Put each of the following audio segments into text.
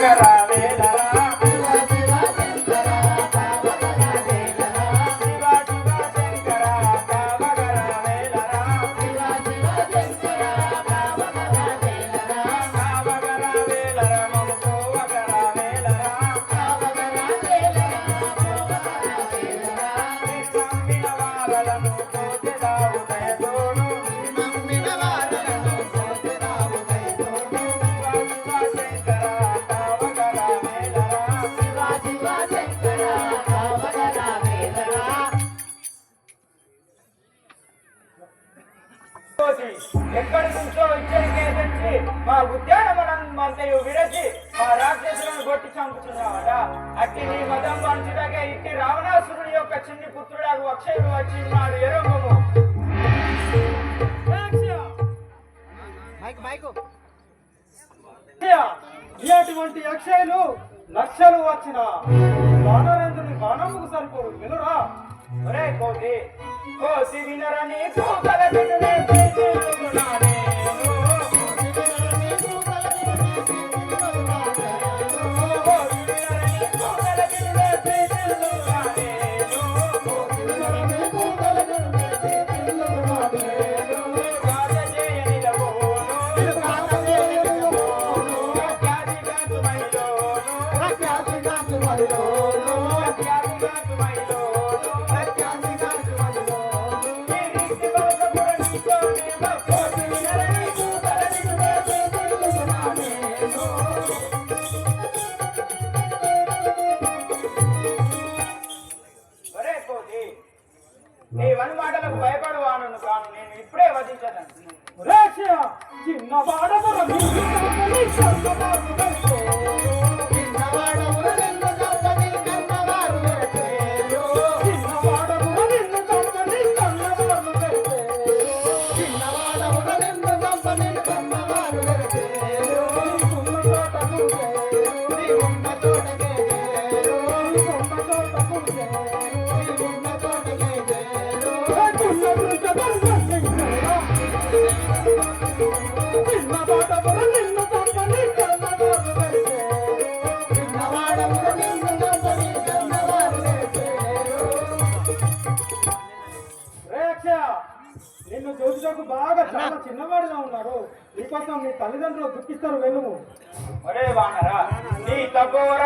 Thank you. అట్టి నీ మతం పంచుటకే ఇట్టి రావణాసురుడి యొక్క చిన్ని పుత్రుడాకు అక్షయుడు వచ్చి ఉన్నాడు ఎరుంగము ఇటువంటి అక్షయులు లక్షలు వచ్చిన వానరేంద్రుని బాణముకు సరిపోవు. వినురా ఒరే కోటి కోసి వినరని కూకల బిడ్డనే నీ వన్ మాటలకు భయపడవాను కాను నేను ఇప్పుడే వధించదను రేషియా చిన్న వాడముల తల్లిదండ్రులు దుఃఖిస్తారు వెలుము ఒరే వానరా నీ తగోర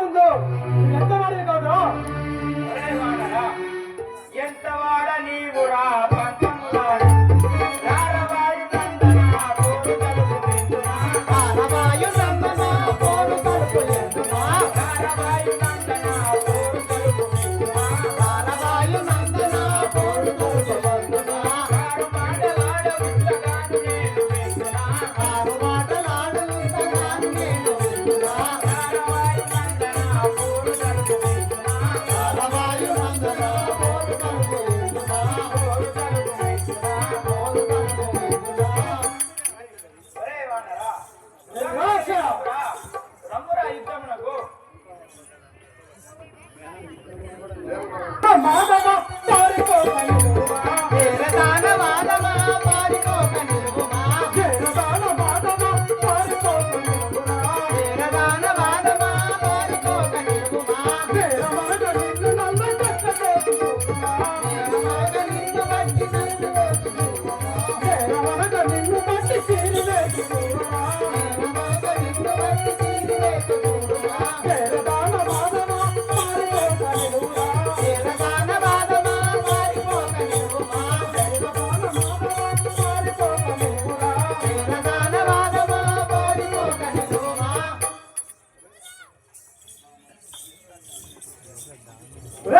ఉందో ఎంత వాడే కాదు ఎంత వాడ నీవురా?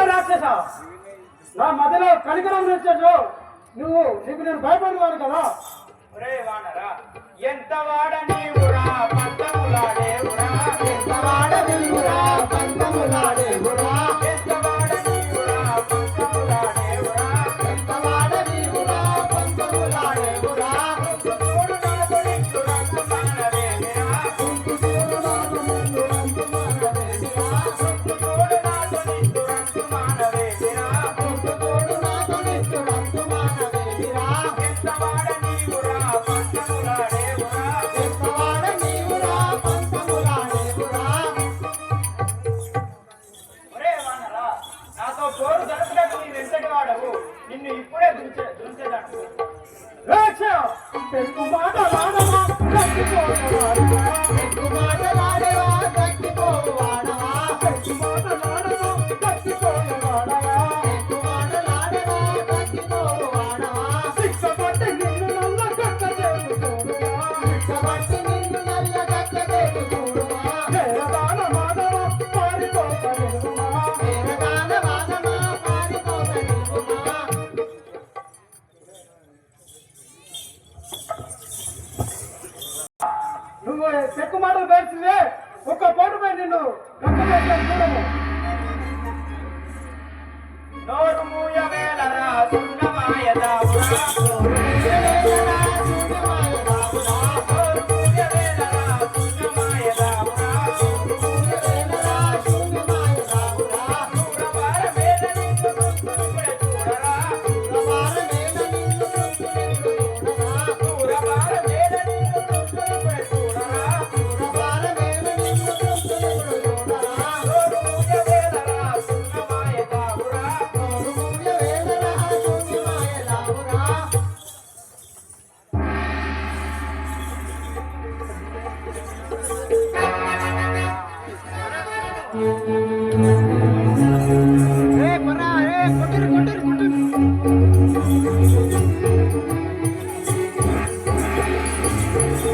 రాక్షస నా మధ్యలో కనికరం తెచ్చాడు నువ్వు నీకు నేను భయపడేవాడు కదా? ఎంత వాడ నీవురా పట్టములాడేవురా ఎంత వాడ నీవు? Kumar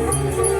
Música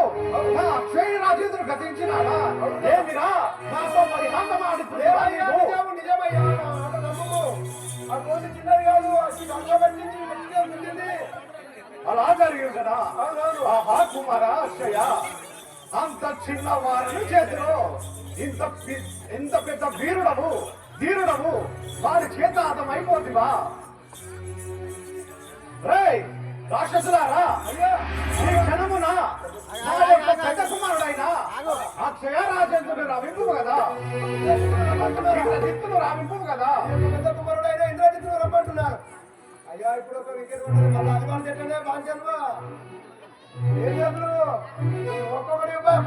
కదా. ఆహా కుమార అక్షయ అంత చిన్న వారిని చేతిలో ఇంత ఇంత పెద్ద వీరుడము ధీరుడము వారి చేత అతమైపోతివా రే రాక్షసులారా ఈ క్షణమున నా యొక్క పెద్ద కుమారుడైన అక్షయ రాజేంద్రుడు రావింపు కదా? ఇంద్రజిత్తులు రావింపు కదా? పెద్ద కుమారుడైన ఇంద్రజిత్తులు రమ్మంటున్నారు. అయ్యా ఇప్పుడు ఒక వికెట్ పడ్డది మళ్ళీ అభిమానం చెట్లనే బాగా ఏం చెప్పు ఒక్కొక్కటి పది